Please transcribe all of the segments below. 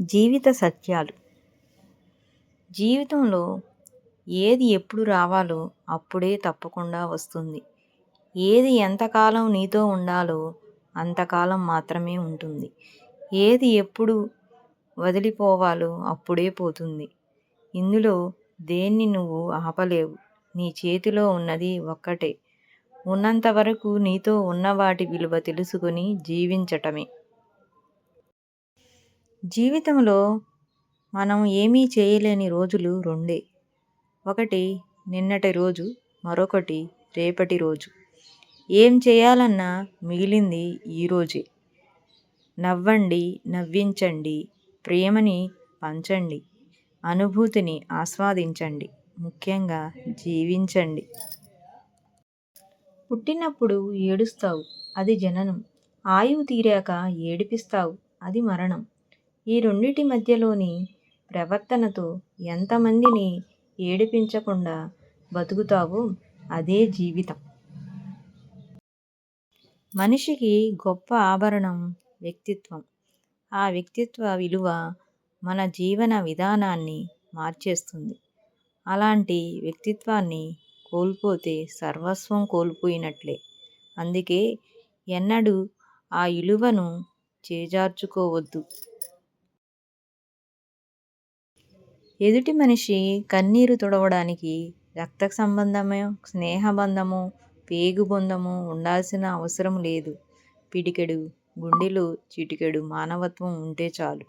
జీవిత సత్యాలు. జీవితంలో ఏది ఎప్పుడు రావాలో అప్పుడే తప్పకుండా వస్తుంది. ఏది ఎంతకాలం నీతో ఉండాలో అంతకాలం మాత్రమే ఉంటుంది. ఏది ఎప్పుడు వదిలిపోవాలో అప్పుడే పోతుంది. ఇందులో దేన్ని నువ్వు ఆపలేవు. నీ చేతిలో ఉన్నది ఒక్కటే. ఉన్నంత వరకు నీతో ఉన్న వాటి విలువ తెలుసుకొని జీవించటమే. జీవితంలో మనం ఏమీ చేయలేని రోజులు రెండే. ఒకటి నిన్నటి రోజు మరొకటి రేపటి రోజు. ఏం చేయాలన్నా మిగిలింది ఈరోజే నవ్వండి నవ్వించండి ప్రేమని పంచండి అనుభూతిని ఆస్వాదించండి ముఖ్యంగా జీవించండి. పుట్టినప్పుడు ఏడుస్తావు అది జననం. ఆయువు తీరాక ఏడిపిస్తావు అది మరణం. ఈ రెండిటి మధ్యలోని ప్రవర్తనతో ఎంతమందిని ఏడిపించకుండా బతుకుతావో అదే జీవితం. మనిషికి గొప్ప ఆభరణం వ్యక్తిత్వం. ఆ వ్యక్తిత్వ విలువ మన జీవన విధానాన్ని మార్చేస్తుంది. అలాంటి వ్యక్తిత్వాన్ని కోల్పోతే సర్వస్వం కోల్పోయినట్లే. అందుకే ఎన్నడూ ఆ విలువను చేజార్చుకోవద్దు. ఎదుటి మనిషి కన్నీరు తుడవడానికి రక్త సంబంధమో పేగు బంధము ఉండాల్సిన అవసరం లేదు. పిడికెడు గుండెలో చిటికెడు మానవత్వం ఉంటే చాలు.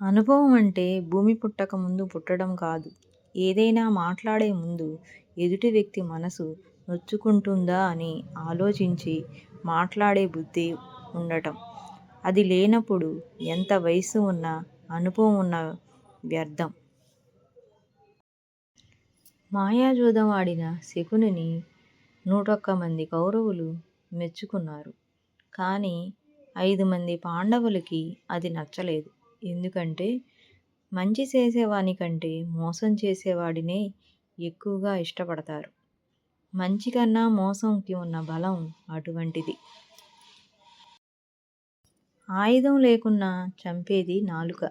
అనుభవం అంటే భూమి పుట్టక ముందు పుట్టడం కాదు. ఏదైనా మాట్లాడే ముందు ఎదుటి వ్యక్తి మనసు నొచ్చుకుంటుందా అని ఆలోచించి మాట్లాడే బుద్ధి ఉండటం. అది లేనప్పుడు ఎంత వయసు ఉన్నా అనుభవం ఉన్న వ్యర్థం. మాయాజూదం ఆడిన శకునిని నూటొక్క మంది కౌరవులు మెచ్చుకున్నారు. కానీ ఐదు మంది పాండవులకి అది నచ్చలేదు. ఎందుకంటే మంచి చేసేవాని కంటే మోసం చేసేవాడినే ఎక్కువగా ఇష్టపడతారు. మంచి కన్నా మోసంకి ఉన్న బలం అటువంటిది. ఆయుధం లేకున్నా చంపేది నాలుక.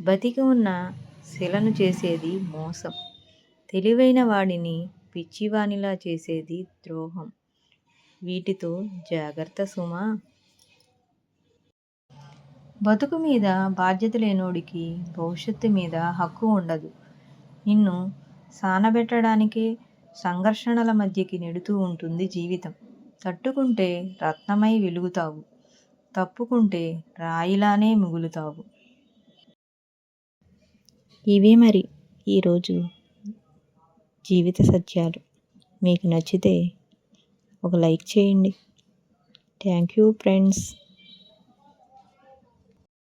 బతికి ఉన్న శిలను చేసేది మోసం. తెలివైన వాడిని పిచ్చివానిలా చేసేది ద్రోహం. వీటితో జాగ్రత్త సుమా. బతుకు మీద బాధ్యత లేనోడికి భవిష్యత్తు మీద హక్కు ఉండదు. నిన్ను సానబెట్టడానికే సంఘర్షణల మధ్యకి నెడుతూ ఉంటుంది జీవితం. తట్టుకుంటే రత్నమై వెలుగుతావు. తప్పుకుంటే రాయిలానే మిగులుతావు. ఇవే మరి ఈరోజు జీవిత సత్యాలు. మీకు నచ్చితే ఒక లైక్ చేయండి. Thank you friends.